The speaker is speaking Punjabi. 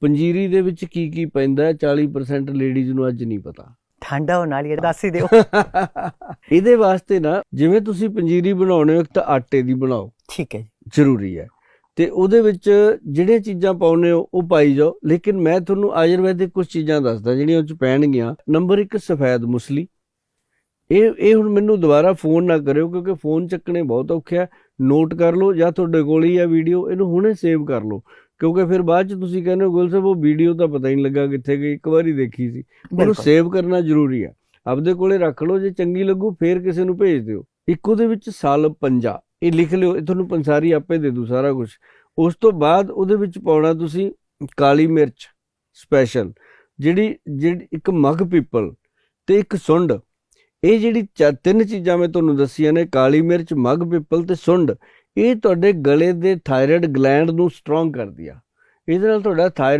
ਪੰਜੀਰੀ ਦੇ ਵਿੱਚ ਕੀ ਕੀ ਪੈਂਦਾ ਹੈ? 40% ਲੇਡੀਜ਼ ਨੂੰ ਅੱਜ ਨਹੀਂ ਪਤਾ। ਠੰਡਾ ਹੋਣ ਵਾਲੀ ਹੈ ਦੱਸ ਹੀ ਦਿਓ। ਇਹਦੇ ਵਾਸਤੇ ਨਾ ਜਿਵੇਂ ਤੁਸੀਂ ਪੰਜੀਰੀ ਬਣਾਉਣੇ ਹੋ ਇੱਕ ਤਾਂ ਆਟੇ ਦੀ ਬਣਾਓ। ਠੀਕ ਹੈ ਜ਼ਰੂਰੀ ਹੈ। ਤੇ ਉਹਦੇ ਵਿੱਚ ਜਿਹੜੀਆਂ ਚੀਜ਼ਾਂ ਪਾਉਨੇ ਹੋ ਉਹ ਪਾਈ ਜਾਓ। ਲੇਕਿਨ ਮੈਂ ਤੁਹਾਨੂੰ ਆਯੁਰਵੈਦਿਕ ਕੁਝ ਚੀਜ਼ਾਂ ਦੱਸਦਾ ਜਿਹੜੀਆਂ ਉਹ ਚ ਪੈਣਗੀਆਂ। ਨੰਬਰ 1 ਸਫੈਦ ਮੁਸਲੀ। ਇਹ ਇਹ ਹੁਣ ਮੈਨੂੰ ਦੁਬਾਰਾ ਫੋਨ ਨਾ ਕਰਿਓ ਕਿਉਂਕਿ ਫੋਨ ਚੱਕਣੇ ਬਹੁਤ ਔਖਾ ਹੈ ਨੋਟ ਕਰ ਲਓ ਜਾਂ ਤੁਹਾਡੇ ਕੋਲ ਹੀ ਹੈ ਵੀਡੀਓ ਇਹਨੂੰ ਹੁਣੇ ਸੇਵ ਕਰ ਲਓ। ਕਿਉਂਕਿ ਫਿਰ ਬਾਅਦ ਚ ਤੁਸੀਂ ਕਹਿੰਦੇ ਹੋ ਗੁਲ ਸਾਹਿਬ ਉਹ ਵੀਡੀਓ ਤਾਂ ਪਤਾ ਹੀ ਨਹੀਂ ਲੱਗਾ ਕਿੱਥੇ ਗਈ ਇੱਕ ਵਾਰੀ ਦੇਖੀ ਸੀ। ਉਹਨੂੰ। ਸੇਵ ਕਰਨਾ ਜ਼ਰੂਰੀ ਹੈ ਆਪਦੇ ਕੋਲੇ ਰੱਖ ਲਓ ਜੇ ਚੰਗੀ ਲੱਗੂ ਫੇਰ ਕਿਸੇ ਨੂੰ ਭੇਜ ਦਿਓ। ਇੱਕ ਉਹਦੇ ਵਿੱਚ ਸਾਲ ਪੰਜਾ ਇਹ ਲਿਖ ਲਿਓ ਇਹ ਤੁਹਾਨੂੰ ਪੰਸਾਰੀ ਆਪੇ ਦੇ ਦੂ ਸਾਰਾ ਕੁਝ ਉਸ ਤੋਂ ਬਾਅਦ ਉਹਦੇ ਵਿੱਚ ਪਾਉਣਾ ਤੁਸੀਂ ਕਾਲੀ ਮਿਰਚ ਸਪੈਸ਼ਲ ਜਿਹੜੀ ਜਿਹੜੀ ਇੱਕ ਮਗ ਪੀਪਲ ਤੇ ਇੱਕ ਸੁੰਡ। ਇਹ ਜਿਹੜੀ ਚਾ- ਤਿੰਨ ਚੀਜ਼ਾਂ ਮੈਂ ਤੁਹਾਨੂੰ ਦੱਸੀਆਂ ਨੇ, ਕਾਲੀ ਮਿਰਚ ਮਗ ਪਿੱਪਲ ਤੇ ਸੁੰਡ, ਇਹ ਤੁਹਾਡੇ ਗਲੇ ਦੇ ਥਾਇਰਾਇਡ ਗਲੈਂਡ ਨੂੰ ਸਟਰੋਂਗ ਕਰਦੀ ਆ। ਇਹਦੇ ਨਾਲ ਤੁਹਾਡਾ ਥਾਇਰਾਇਡ